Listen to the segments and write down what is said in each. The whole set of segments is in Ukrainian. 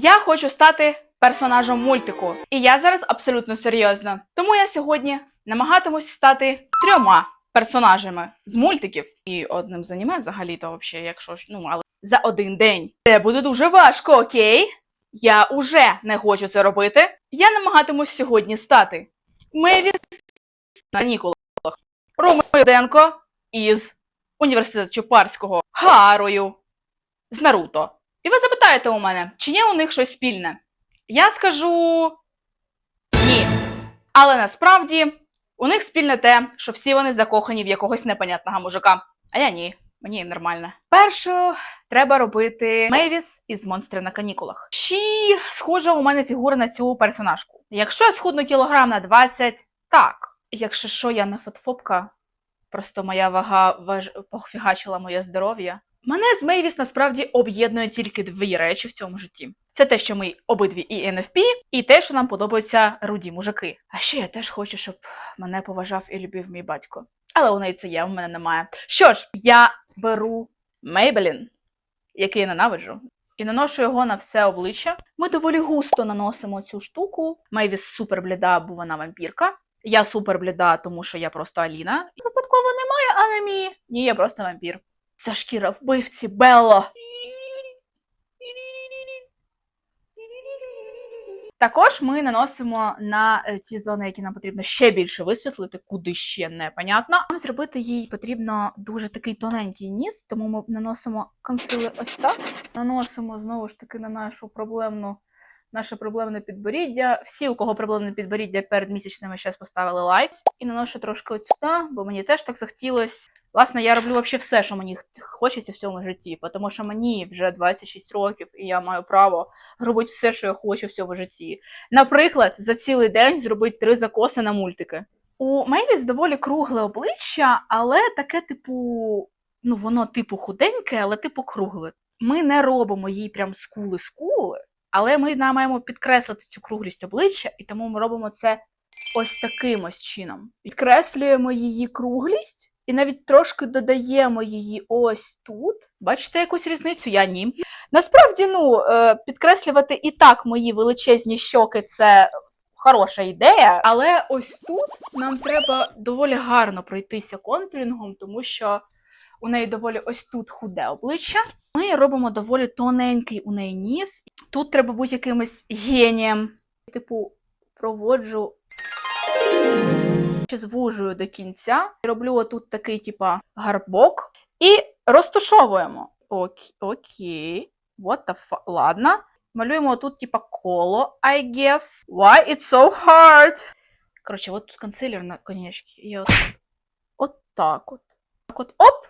Я хочу стати персонажем мультику. І я зараз абсолютно серйозно. Тому я сьогодні намагатимусь стати трьома персонажами з мультиків і одним з аніме взагалі-то взагалі, якщо ну, але за один день. Це буде дуже важко, окей? Я уже не хочу це робити. Я намагатимусь сьогодні стати Меві на канікулах. Ромою Денко із університету Чопарського Гарою з Наруто. І ви запитаєте у мене, чи є у них щось спільне? Я скажу ні. Але насправді у них спільне те, що всі вони закохані в якогось непонятного мужика. А я ні. Мені нормально. Першу треба робити Мейвіс із монстрів на канікулах. Чи схожа у мене фігура на цю персонажку? Якщо я схудну кілограм на 20, так. Якщо що, я не фотофобка, просто моя вага важ... пофігачила моє здоров'я. Мене з Мейвіс насправді об'єднує тільки дві речі в цьому житті. Це те, що ми обидві і NFP, і те, що нам подобаються руді мужики. А ще я теж хочу, щоб мене поважав і любив мій батько. Але у неї це є, у мене немає. Що ж, я беру Maybelline, який я ненавиджу, і наношу його на все обличчя. Ми доволі густо наносимо цю штуку. Мейвіс супер бліда, бо вона вампірка. Я супер бліда, тому що я просто Аліна. Випадково немає анемії. Ні, я просто вампір. Це шкіра вбивці Белло. Також ми наносимо на е, ці зони, які нам потрібно ще більше висвітлити, куди ще непонятно. Нам зробити їй потрібно дуже такий тоненький ніс, тому ми наносимо консилер ось так. Наносимо знову ж таки на нашу проблемну, наше проблемне підборіддя. Всі, у кого проблемне підборіддя перед місячними, зараз поставили лайк. І наношу трошки от сюди, бо мені теж так захотілось. Власне, я роблю взагалі все, що мені хочеться в цьому житті, тому що мені вже 26 років, і я маю право робити все, що я хочу в цьому житті. Наприклад, за цілий день зробити три закоси на мультики. У Мейвіс доволі кругле обличчя, але таке, типу, ну воно типу худеньке, але типу кругле. Ми не робимо їй прям скули-скули, але ми маємо підкреслити цю круглість обличчя, і тому ми робимо це ось таким ось чином. Підкреслюємо її круглість. І навіть трошки додаємо її ось тут. Бачите якусь різницю? Я ні. Насправді, ну, е, підкреслювати і так мої величезні щоки це хороша ідея, але ось тут нам треба доволі гарно пройтися контурінгом, тому що у неї доволі ось тут худе обличчя. Ми робимо доволі тоненький у неї ніс. Тут треба бути якимось генієм. Типу, проводжу чи звужую до кінця. Роблю отут такий, типа, гарбок. І розташовуємо. Окей, окей. What the fuck? Ладно. Малюємо тут, типа, коло, I guess. Why it's so hard? Коротше, от тут консилер на конечці. І от, от так от. Так от, оп!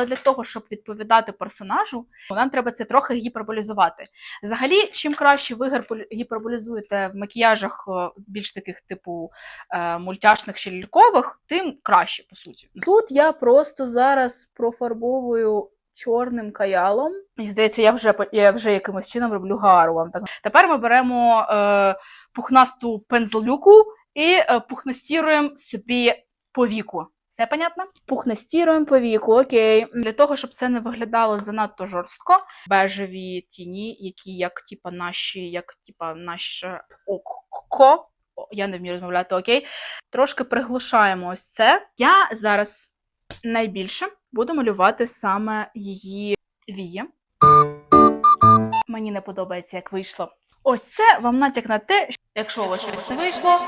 Але для того, щоб відповідати персонажу, нам треба це трохи гіперболізувати. Взагалі, чим краще ви гіперболізуєте в макіяжах е, більш таких, типу, е, мультяшних чи лялькових, тим краще, по суті. Тут я просто зараз профарбовую чорним каялом. Мені здається, я вже я вже якимось чином роблю гару вам. Так. Тепер ми беремо е, пухнасту пензлюку і е, пухнастіруємо собі повіку. Все понятно? Пухнастіруємо повіку, окей. Для того, щоб це не виглядало занадто жорстко, бежеві тіні, які як типа наші, як типа наше око. Я не вмію розмовляти, окей. Трошки приглушаємо ось це. Я зараз найбільше буду малювати саме її вії. Мені не подобається, як вийшло. Ось це вам натяк на те, що якщо у вас щось не вийшло,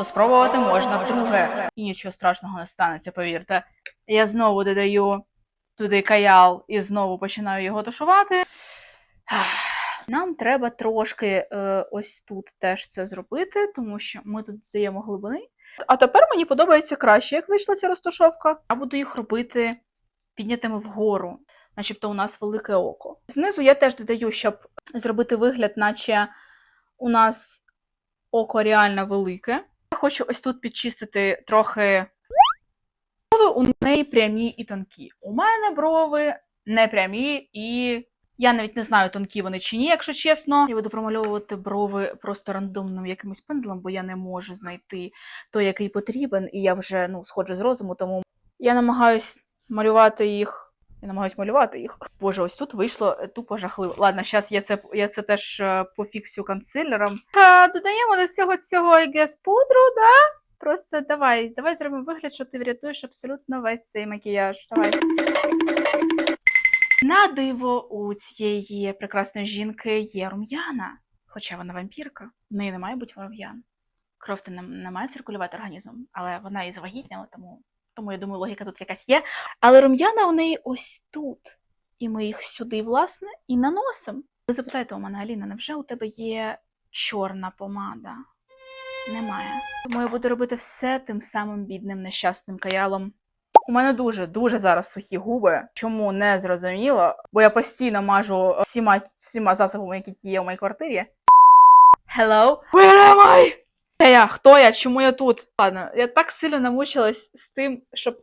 то спробувати можна вдруге. І нічого страшного не станеться, повірте. Я знову додаю туди каял і знову починаю його тушувати. Нам треба трошки е, ось тут теж це зробити, тому що ми тут додаємо глибини. А тепер мені подобається краще, як вийшла ця розташовка. Я буду їх робити піднятими вгору, начебто у нас велике око. Знизу я теж додаю, щоб зробити вигляд, наче у нас око реально велике. Хочу ось тут підчистити трохи. Брови у неї прямі і тонкі. У мене брови не прямі і. Я навіть не знаю, тонкі вони чи ні, якщо чесно. Я буду промальовувати брови просто рандомним якимось пензлем, бо я не можу знайти той, який потрібен, і я вже ну, сходжу з розуму, тому я намагаюсь малювати їх Я намагаюсь малювати їх. Боже, ось тут вийшло е, тупо жахливо. Ладно, зараз я це, я це теж е, пофіксю консилером. А, додаємо до всього цього I guess, пудру, да? Просто давай, давай зробимо вигляд, що ти врятуєш абсолютно весь цей макіяж. Давай. На диво у цієї прекрасної жінки є рум'яна, хоча вона вампірка. В неї не має бути рум'ян. Кров не, не має циркулювати організмом, але вона і завагітніла, тому, тому я думаю, логіка тут якась є. Але рум'яна у неї ось тут. І ми їх сюди, власне, і наносимо. Ви запитаєте у мене, Аліна, невже у тебе є чорна помада? Немає. Тому я буду робити все тим самим бідним нещасним каялом. У мене дуже дуже зараз сухі губи. Чому не зрозуміло? Бо я постійно мажу всіма, всіма засобами, які є у моїй квартирі. Hello? Where am I? Де я? Хто я? Чому я тут? Ладно, я так сильно намучилась з тим, щоб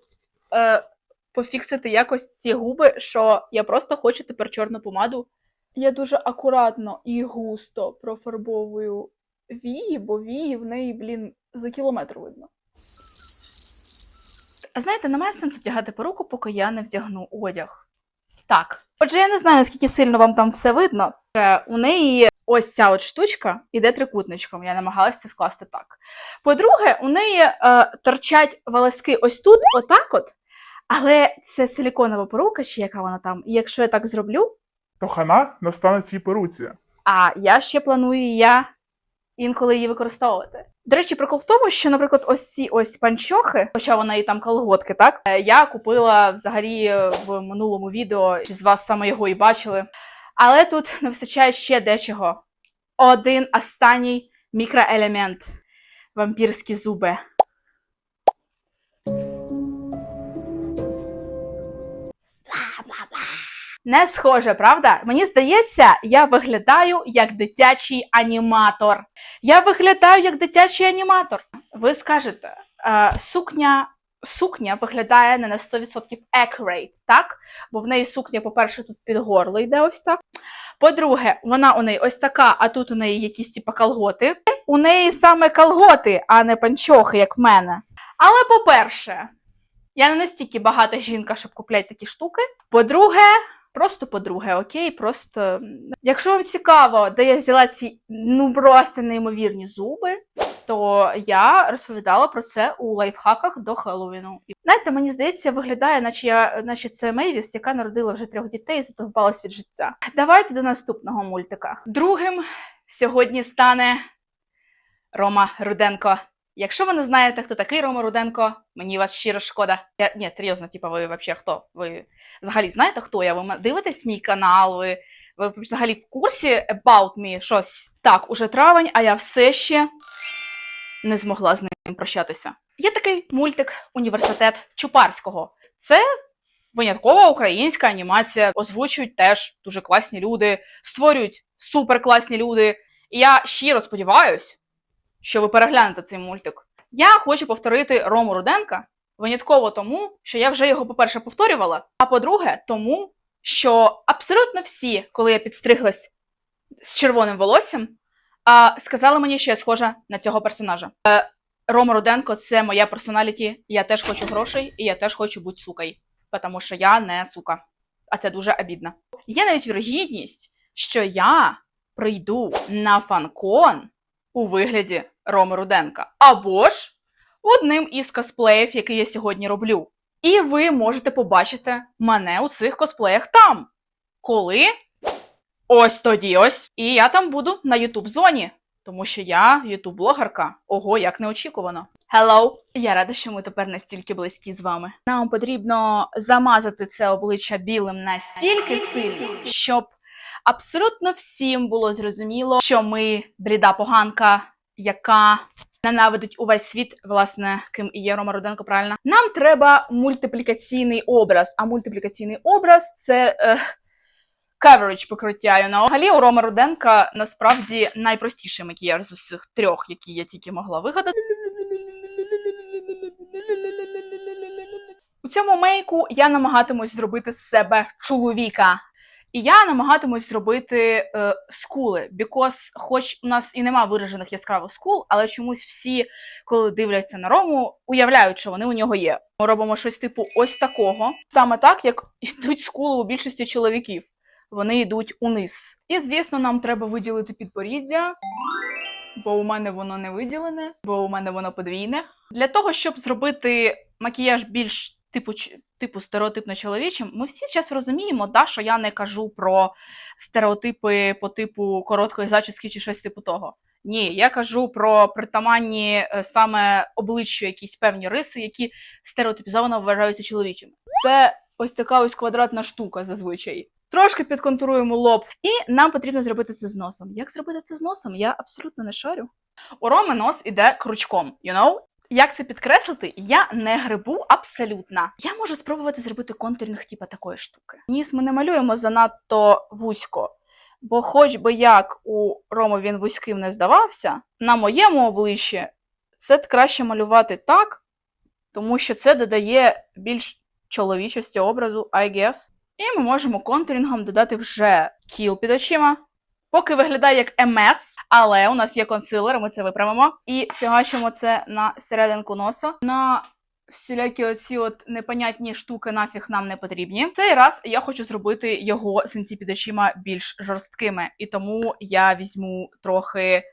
е, пофіксити якось ці губи, що я просто хочу тепер чорну помаду. Я дуже акуратно і густо профарбовую вії, бо вії в неї, блін, за кілометр видно. А знаєте, немає сенсу вдягати перуку, поки я не вдягну одяг. Так. Отже, я не знаю, наскільки сильно вам там все видно. У неї ось ця от штучка іде трикутничком. Я намагалася це вкласти так. По-друге, у неї е, торчать волоски ось тут, отак от. Але це силіконова порука, чи яка вона там. І якщо я так зроблю, То хана настане цій перуці. а я ще планую я інколи її використовувати. До речі, прикол в тому, що, наприклад, ось ці ось панчохи, хоча вона і там колготки, так е, я купила взагалі е, в минулому відео, чи з вас саме його і бачили. Але тут не вистачає ще дечого. Один останній мікроелемент вампірські зуби. Не схоже, правда? Мені здається, я виглядаю як дитячий аніматор. Я виглядаю як дитячий аніматор. Ви скажете, е, сукня, сукня виглядає не на 100% accurate, так? Бо в неї сукня, по-перше, тут під горло йде ось так. По-друге, вона у неї ось така, а тут у неї якісь типа колготи. У неї саме колготи, а не панчохи, як в мене. Але по-перше, я не настільки багата жінка, щоб купляти такі штуки. По-друге, Просто по-друге, окей, просто. Якщо вам цікаво, де я взяла ці ну просто неймовірні зуби, то я розповідала про це у лайфхаках до Хеллоуіну. Знаєте, мені здається, виглядає, наче я, наче це Мейвіс, яка народила вже трьох дітей і задовбалась від життя. Давайте до наступного мультика. Другим сьогодні стане Рома Руденко. Якщо ви не знаєте, хто такий Рома Руденко, мені вас щиро шкода. Я, ні, серйозно, типа, ви взагалі хто? Ви взагалі знаєте, хто я? Ви дивитесь мій канал? Ви, ви взагалі в курсі about me щось? Так, уже травень, а я все ще не змогла з ним прощатися. Є такий мультик Університет Чупарського. Це виняткова українська анімація. Озвучують теж дуже класні люди, створюють суперкласні люди. І я щиро сподіваюсь, що ви переглянете цей мультик. Я хочу повторити Рому Руденка винятково тому, що я вже його, по-перше, повторювала, а по-друге, тому, що абсолютно всі, коли я підстриглась з червоним волоссям, а, сказали мені, що я схожа на цього персонажа. Е, Рома Руденко це моя персоналіті. Я теж хочу грошей, і я теж хочу бути сукою, тому що я не сука. А це дуже обідно. Є навіть вірогідність, що я прийду на фанкон у вигляді Роми Руденка. Або ж одним із косплеїв, який я сьогодні роблю. І ви можете побачити мене у цих косплеях там. Коли? Ось тоді ось. І я там буду на Ютуб зоні, тому що я ютуб-блогерка. Ого, як неочікувано. Hello! Я рада, що ми тепер настільки близькі з вами. Нам потрібно замазати це обличчя білим настільки сильно, щоб абсолютно всім було зрозуміло, що ми бліда поганка, яка ненавидить увесь світ, власне, ким і є Рома Руденко, правильно. Нам треба мультиплікаційний образ. А мультиплікаційний образ це е, coverage покриття. You know. Взагалі у Рома Руденка насправді найпростіший макіяж з усіх трьох, які я тільки могла вигадати. У цьому мейку я намагатимусь зробити з себе чоловіка. І я намагатимусь зробити е, скули, because хоч у нас і нема виражених яскравих скул, але чомусь всі, коли дивляться на Рому, уявляють, що вони у нього є. Ми робимо щось типу ось такого, саме так, як йдуть скули у більшості чоловіків. Вони йдуть униз. І звісно, нам треба виділити підборіддя, бо у мене воно не виділене, бо у мене воно подвійне. Для того, щоб зробити макіяж більш типу, типу стереотипно чоловічим, ми всі зараз розуміємо, да, що я не кажу про стереотипи по типу короткої зачіски чи щось типу того. Ні, я кажу про притаманні е, саме обличчю якісь певні риси, які стереотипізовано вважаються чоловічими. Це ось така ось квадратна штука зазвичай. Трошки підконтуруємо лоб, і нам потрібно зробити це з носом. Як зробити це з носом? Я абсолютно не шарю. У Роми нос іде крючком, you know? Як це підкреслити? Я не грибу абсолютно. Я можу спробувати зробити контурінг типа такої штуки. Ніс ми не малюємо занадто вузько, бо хоч би як у Роми він вузьким не здавався, на моєму обличчі це краще малювати так, тому що це додає більш чоловічості образу, I guess. І ми можемо контурінгом додати вже кіл під очима. Поки виглядає як МС, але у нас є консилер, ми це виправимо. І фігачимо це на серединку носа. На всілякі оці от непонятні штуки нафіг нам не потрібні. Цей раз я хочу зробити його синці під очима більш жорсткими, і тому я візьму трохи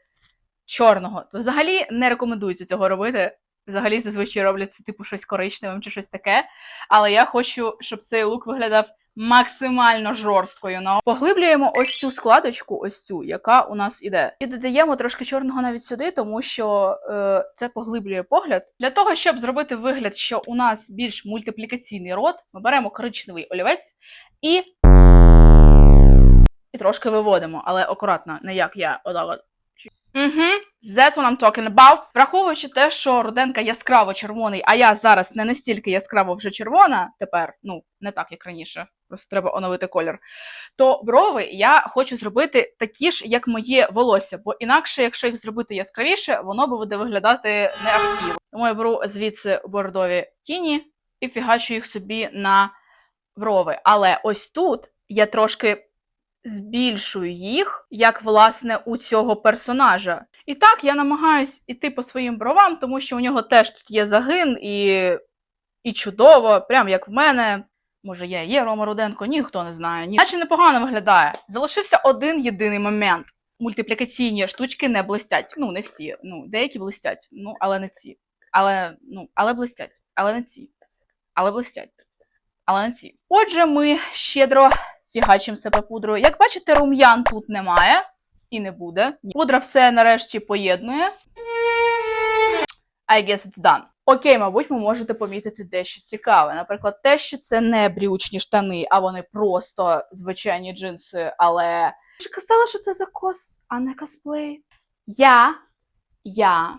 чорного. Взагалі не рекомендується цього робити. Взагалі зазвичай роблять це типу щось коричневим чи щось таке. Але я хочу, щоб цей лук виглядав максимально жорсткою. Ну, поглиблюємо ось цю складочку, ось цю, яка у нас іде. І додаємо трошки чорного навіть сюди, тому що е, це поглиблює погляд. Для того, щоб зробити вигляд, що у нас більш мультиплікаційний рот, ми беремо коричневий олівець і. І трошки виводимо, але акуратно, не як я отак от. Угу, that's what I'm talking about. Враховуючи те, що Руденка яскраво червоний, а я зараз не настільки яскраво вже червона тепер, ну не так як раніше, просто треба оновити колір. То брови я хочу зробити такі ж, як моє волосся, бо інакше, якщо їх зробити яскравіше, воно буде виглядати неактивно. Тому я беру звідси бордові тіні і фігачу їх собі на брови. Але ось тут я трошки збільшую їх, як власне у цього персонажа. І так я намагаюсь іти по своїм бровам, тому що у нього теж тут є загин і, і чудово, прям як в мене. Може, я є Рома Руденко, ніхто не знає. Наче непогано виглядає. Залишився один єдиний момент. Мультиплікаційні штучки не блистять. Ну, не всі. Ну, деякі блистять, ну, але не ці. Але, ну, але блистять. Але не ці. Але блистять. Але не ці. Отже, ми щедро фігачимо себе пудрою. Як бачите, рум'ян тут немає і не буде. Пудра все нарешті поєднує. I guess it's done. Окей, мабуть, ви можете помітити дещо цікаве. Наприклад, те, що це не брючні штани, а вони просто звичайні джинси, але. Я казала, що це закос, а не косплей. Я, я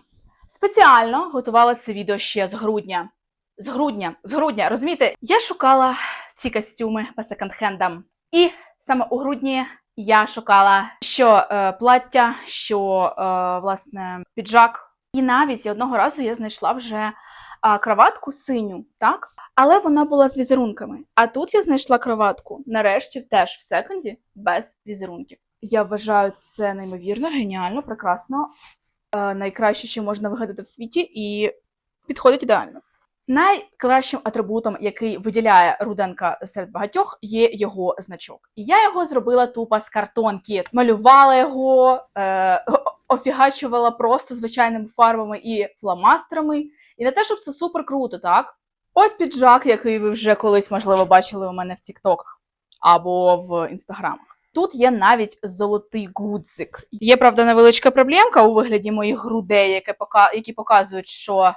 спеціально готувала це відео ще з грудня. З грудня, з грудня, розумієте, я шукала ці костюми по секонд-хендам. І саме у грудні я шукала що е, плаття, що е, власне піджак. І навіть одного разу я знайшла вже а, краватку синю, так? Але вона була з візерунками. А тут я знайшла краватку, нарешті, теж в секонді, без візерунків. Я вважаю це неймовірно, геніально, прекрасно, е, найкраще, що можна вигадати в світі, і підходить ідеально. Найкращим атрибутом, який виділяє Руденка серед багатьох, є його значок. І я його зробила тупо з картонки. Малювала його, е, офігачувала просто звичайними фарбами і фломастерами. І не те, щоб це супер круто, так? Ось піджак, який ви вже колись, можливо, бачили у мене в Тіктоках або в інстаграмах. Тут є навіть золотий гудзик. Є, правда, невеличка проблемка у вигляді моїх грудей, які показують, що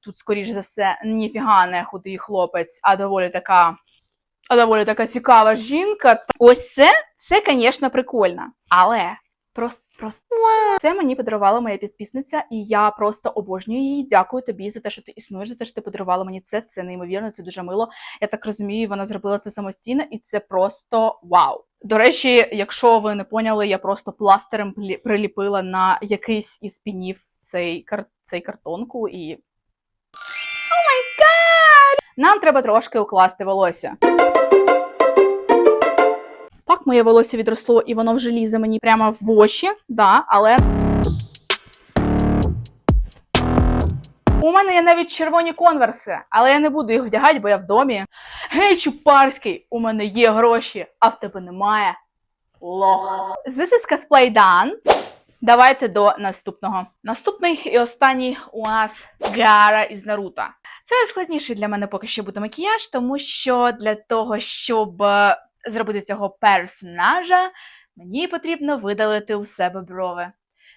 тут, скоріш за все, ніфіга не худий хлопець, а доволі така. А доволі така цікава жінка. Ось це, це, звісно, прикольно. Але просто, просто це мені подарувала моя підписниця, і я просто обожнюю її. Дякую тобі за те, що ти існуєш, за те, що ти подарувала мені це. Це неймовірно, це дуже мило. Я так розумію, вона зробила це самостійно, і це просто вау. До речі, якщо ви не поняли, я просто пластером плі- приліпила на якийсь із пінів цей, цей картонку і. Нам треба трошки укласти волосся. Так, моє волосся відросло, і воно вже лізе мені прямо в очі, да, але. У мене є навіть червоні конверси, але я не буду їх вдягати, бо я в домі. Гей, Чупарський, у мене є гроші, а в тебе немає. Лох. This is cosplay done. Давайте до наступного. Наступний і останній у нас Гара із Наруто. Це складніший для мене поки що буде макіяж, тому що для того, щоб е, зробити цього персонажа, мені потрібно видалити у себе брови.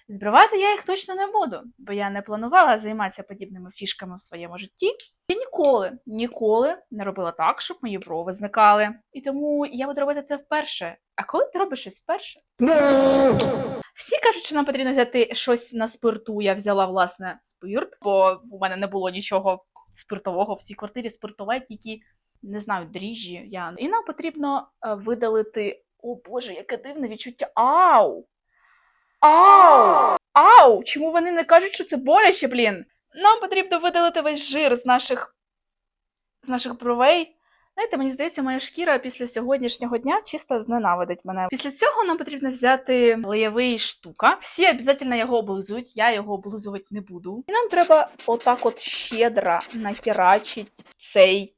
Збривати я їх точно не буду, бо я не планувала займатися подібними фішками в своєму житті. Я ніколи, ніколи не робила так, щоб мої брови зникали. І тому я буду робити це вперше. А коли ти робиш щось вперше? Всі кажуть, що нам потрібно взяти щось на спирту. Я взяла власне спирт, бо у мене не було нічого спиртового в цій квартирі. Спиртове тільки не знаю, дріжджі. Я і нам потрібно е, видалити. О Боже, яке дивне відчуття. Ау! Ау! Ау! Чому вони не кажуть, що це боляче, блін? Нам потрібно видалити весь жир з наших з наших бровей. Знаєте, мені здається, моя шкіра після сьогоднішнього дня чисто зненавидить мене. Після цього нам потрібно взяти леєвий штука. Всі обов'язково його облизують, я його облизувати не буду. І нам треба отак от щедро нахерачить цей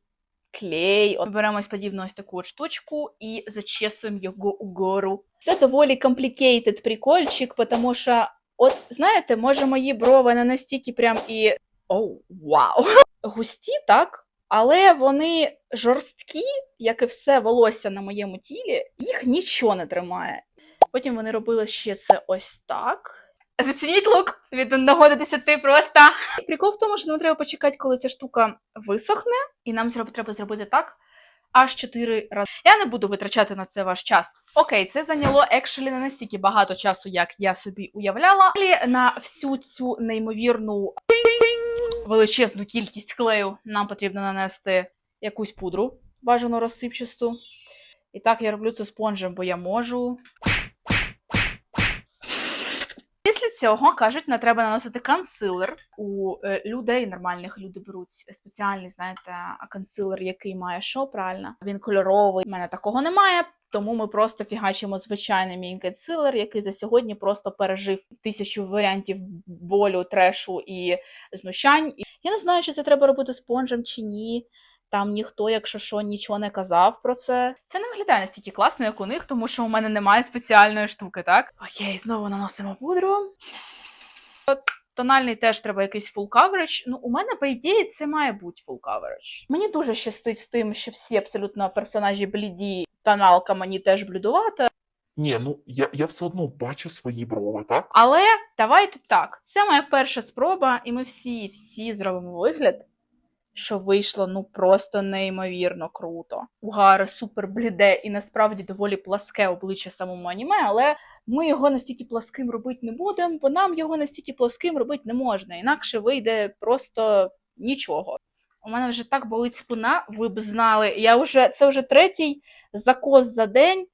клей. От беремо ось подібну ось таку от штучку і зачесуємо його угору. Це доволі complicated прикольчик, тому що, от знаєте, може мої брови не настільки прям і. Оу, вау! Густі, так? Але вони жорсткі, як і все волосся на моєму тілі, їх нічого не тримає. Потім вони робили ще це ось так. Зацініть лук від 1 до 10 просто. Прикол в тому, що нам треба почекати, коли ця штука висохне, і нам треба зробити так аж 4 рази. Я не буду витрачати на це ваш час. Окей, це зайняло екшелі не настільки багато часу, як я собі уявляла. Далі на всю цю неймовірну величезну кількість клею нам потрібно нанести якусь пудру бажано розсипчасту. І так я роблю це спонжем, бо я можу. Після цього кажуть, не треба наносити консилер. У е, людей нормальних люди беруть спеціальний, знаєте, консилер, який має що правильно. Він кольоровий. У мене такого немає. Тому ми просто фігачимо звичайний мій консилер, який за сьогодні просто пережив тисячу варіантів болю, трешу і знущань. Я не знаю, чи це треба робити спонжем чи ні. Там ніхто, якщо що, нічого не казав про це. Це не виглядає настільки класно, як у них, тому що у мене немає спеціальної штуки, так? Окей, знову наносимо пудру. От Тональний теж треба якийсь full coverage. Ну, у мене, по ідеї, це має бути full coverage. Мені дуже щастить з тим, що всі абсолютно персонажі бліді, тоналка мені теж блюдувата. Ні, ну я, я все одно бачу свої брови, так? Але давайте так. Це моя перша спроба, і ми всі, всі зробимо вигляд, що вийшло ну просто неймовірно круто. У Гари супер бліде і насправді доволі пласке обличчя самому аніме, але ми його настільки пласким робити не будемо, бо нам його настільки пласким робити не можна. Інакше вийде просто нічого. У мене вже так болить спина, ви б знали. Я вже це вже третій закос за день.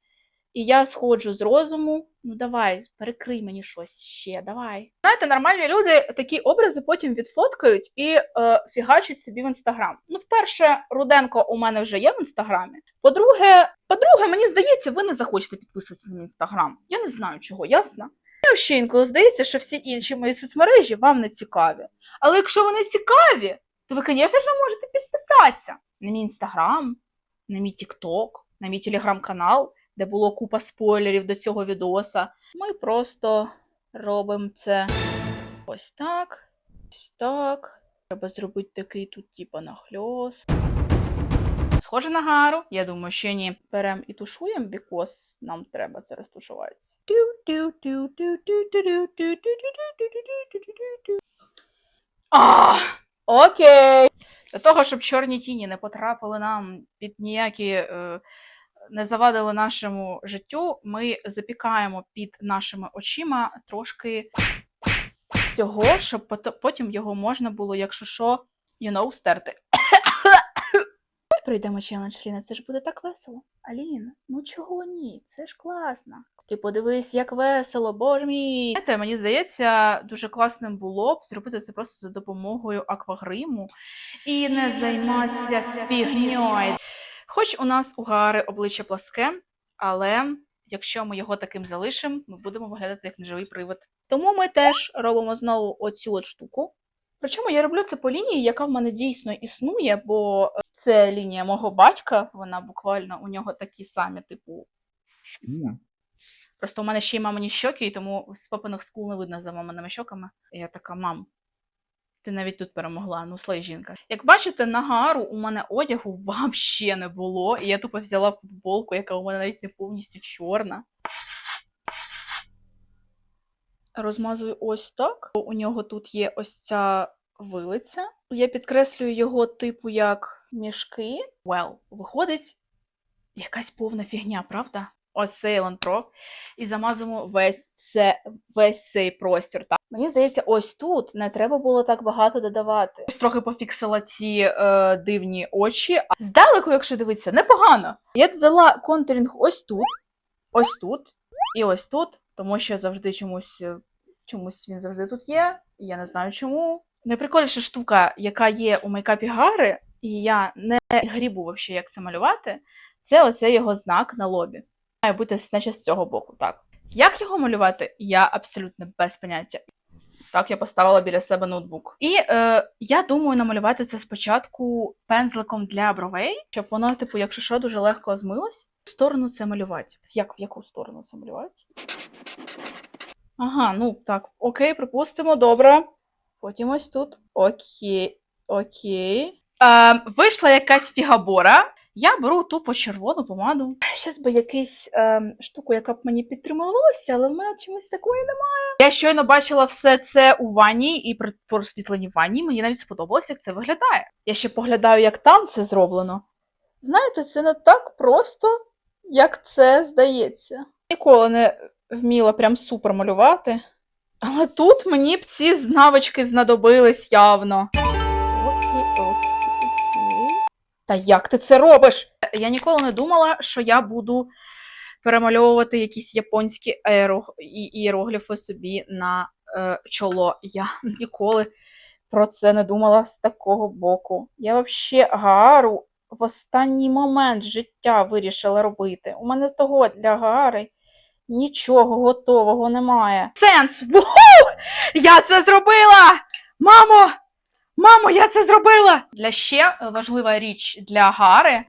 І я сходжу з розуму. Ну давай, перекрий мені щось ще, давай. Знаєте, нормальні люди такі образи потім відфоткають і е, фігачать собі в інстаграм. Ну, по-перше, Руденко у мене вже є в інстаграмі. По-друге, по-друге, мені здається, ви не захочете підписуватися на інстаграм. Я не знаю чого, ясно? Мені ще інколи здається, що всі інші мої соцмережі вам не цікаві. Але якщо вони цікаві, то ви, звісно ж, можете підписатися на мій інстаграм, на мій тікток, на мій телеграм-канал де було купа спойлерів до цього відоса. Ми просто робимо це ось так. Ось так. Треба зробити такий тут, типа, нахльост. Схоже на гару. Я думаю, що ні. Беремо і тушуємо, бікос нам треба це розтушуватися. А, окей. Для того, щоб чорні тіні не потрапили нам під ніякі. Е, не завадили нашому життю, ми запікаємо під нашими очима трошки всього, щоб потім його можна було, якщо що, you know, стерти. Пройдемо челендж, Ліна, це ж буде так весело. Аліна, ну чого ні? Це ж класно. Ти подивись, як весело, боже мій. Знаєте, мені здається, дуже класним було б зробити це просто за допомогою аквагриму і не займатися фігньою. Хоч у нас у Гари обличчя пласке, Але якщо ми його таким залишимо, ми будемо виглядати як неживий привид. Тому ми теж робимо знову оцю от штуку. Причому я роблю це по лінії, яка в мене дійсно існує, бо це лінія мого батька, вона буквально у нього такі самі, типу. Просто у мене ще й мамині щоки, і тому з папиних скул не видно за маминими щоками. І я така, мам, ти навіть тут перемогла, ну слай жінка. Як бачите, на гару у мене одягу взагалі не було, і я тупо взяла футболку, яка у мене навіть не повністю чорна. Розмазую ось так. У нього тут є ось ця вилиця. Я підкреслюю його типу як мішки. Well, виходить якась повна фігня, правда? Ось Сейлон Pro. І замазуємо весь, все, весь цей простір. Так. Мені здається, ось тут не треба було так багато додавати. Ось трохи пофіксила ці е, дивні очі. А здалеку, якщо дивитися, непогано. Я додала контурінг ось тут, ось тут і ось тут, тому що завжди чомусь, е, чомусь він завжди тут є. Я не знаю чому. Найприкольніша штука, яка є у мейкапі Гари, і я не грібу вообще, як це малювати, це оце його знак на лобі. Має бути значить з цього боку, так. Як його малювати, я абсолютно без поняття. Так, я поставила біля себе ноутбук. І е, я думаю намалювати це спочатку пензликом для бровей, щоб воно, типу, якщо що, дуже легко змилось. В сторону це малювати. Як в яку сторону це малювати? Ага, ну так, окей, припустимо, добре. Потім ось тут. Окей, окей. Е, вийшла якась фігабора. Я беру тупо червону помаду. Щас би якусь ем, штуку, яка б мені підтримала волосся, але в мене чомусь такої немає. Я щойно бачила все це у ванні і при просвітленні ванні. Мені навіть сподобалось, як це виглядає. Я ще поглядаю, як там це зроблено. Знаєте, це не так просто, як це здається. Ніколи не вміла прям супер малювати. Але тут мені б ці навички знадобились явно. Окей, окей, окей. Та як ти це робиш? Я ніколи не думала, що я буду перемальовувати якісь японські аеро... і- іерогліфи собі на е, чоло. Я ніколи про це не думала з такого боку. Я взагалі гару в останній момент життя вирішила робити. У мене того для гари нічого готового немає. Сенс! Ву! Я це зробила! Мамо! Мамо, я це зробила! Для ще е, важлива річ для Гари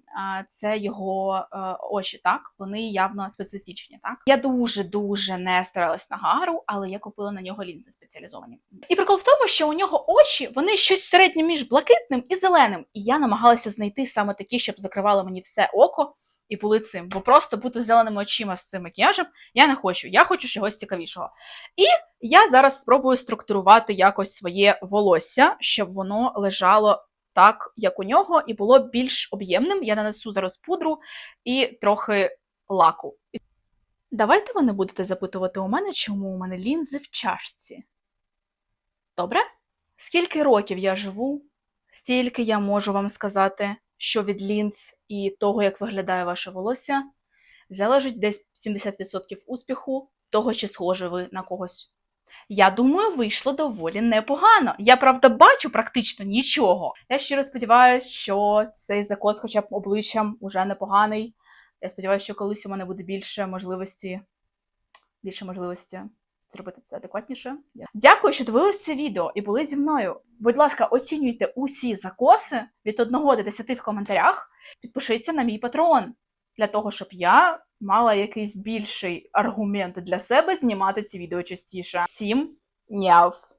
це його е, очі, так? Вони явно специфічні, так? Я дуже дуже не старалась на Гару, але я купила на нього лінзи спеціалізовані. І прикол в тому, що у нього очі вони щось середнє між блакитним і зеленим. І я намагалася знайти саме такі, щоб закривали мені все око і були цим. Бо просто бути зеленими очима з цим макіяжем я не хочу. Я хочу чогось цікавішого. І я зараз спробую структурувати якось своє волосся, щоб воно лежало так, як у нього, і було більш об'ємним. Я нанесу зараз пудру і трохи лаку. Давайте ви не будете запитувати у мене, чому у мене лінзи в чашці. Добре? Скільки років я живу, стільки я можу вам сказати, що від лінз і того, як виглядає ваше волосся, залежить десь 70% успіху того, чи схожі ви на когось. Я думаю, вийшло доволі непогано. Я правда бачу практично нічого. Я щиро сподіваюся, що цей закос, хоча б обличчям, уже непоганий. Я сподіваюся, що колись у мене буде більше можливості, більше можливості зробити це адекватніше. Дякую, що дивились це відео і були зі мною. Будь ласка, оцінюйте усі закоси від 1 до 10 в коментарях. Підпишіться на мій патрон для того, щоб я мала якийсь більший аргумент для себе знімати ці відео частіше. Всім няв!